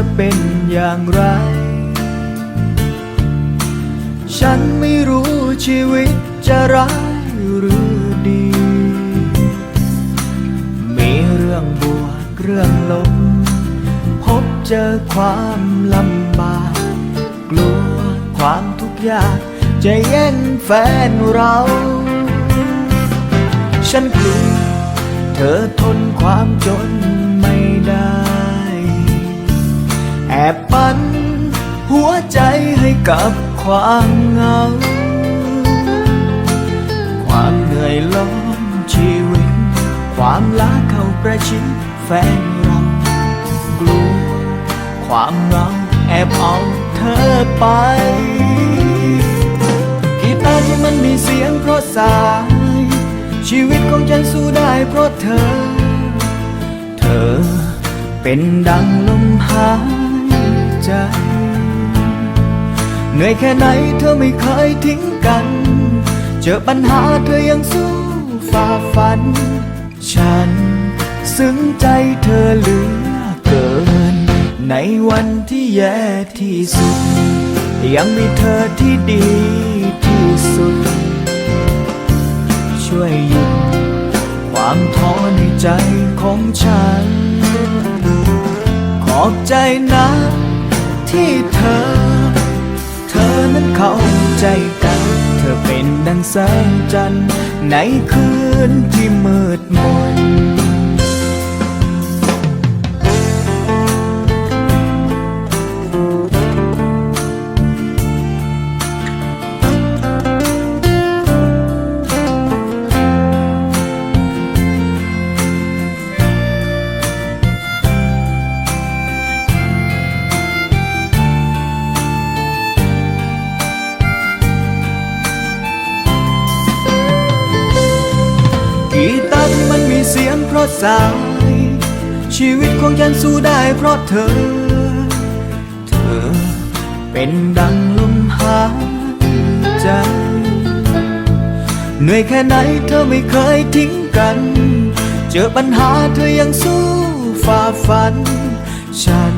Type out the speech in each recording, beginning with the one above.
ะเป็นอย่างไร ฉันไม่รู้ชีวิตจะร้ายหรือดี มีเรื่องบวกเรื่องลบ พบเจอความลำบาก กลัวความทุกข์ยาก จะแย่งแฟนเรา ฉันกลัวเธอทนความจนไม่ได้ กับความเหงา ความเหนื่อยล้อมชีวิต ความล้าเข้าประชิดแฟนเรากลัวความเหงาแอบเอาเธอไปกีตาร์ที่มันมีเสียงเพราะสาย ชีวิตของฉันสู้ได้เพราะเธอ เธอเป็นดังลมหายใจ เหนื่อยแค่ไหนเธอไม่เคยทิ้งกัน เจอปัญหาเธอยังสู้ฝ่าฟัน ฉันซึ้งใจเธอเหลือเกิน ในวันที่แย่ที่สุด ยังมีเธอที่ดีที่สุด ช่วยหยุดความท้อในใจของฉัน ขอบใจนะที่เธอเธอ นั้นเข้าใจกัน เธอเป็นดังแสงจันทร์ในคืนที่มืดมน ราะสาย ชีวิตของฉันสู้ได้เพราะเธอ เธอเป็นดังลมหายใจเหนื่อยแค่ไหนเธอไม่เคยทิ้งกัน เจอปัญหาเธอยังสู้ฝ่าฟัน ฉัน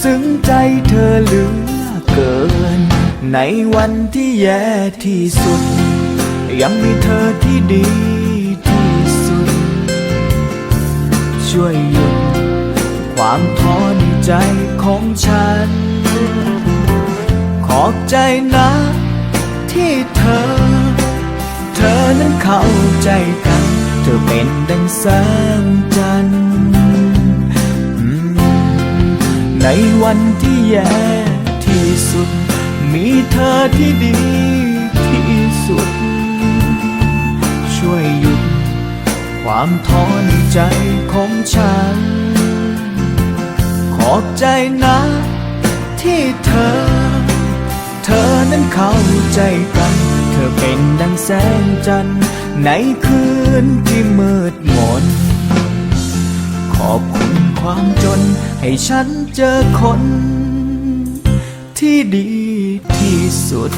ซึ้งใจเธอเหลือเกิน ในวันที่แย่ที่สุด ยังมีเธอที่ดี ช่วยหยุดความท้อในใจของฉัน ขอบใจนะ ที่เธอ เธอนั้นเข้าใจกัน เธอเป็นดังแสงจันทร์ในวันที่แย่ที่สุด มีเธอที่ดีที่สุด ช่วยหยุด ความท้อในใจของฉัน ขอบใจนะ ที่เธอ เธอนั้นเข้าใจกัน เธอเป็นดังแสงจันทร์ในคืนที่มืดมน ขอบคุณความจนให้ฉันเจอคน ที่ดีที่สุด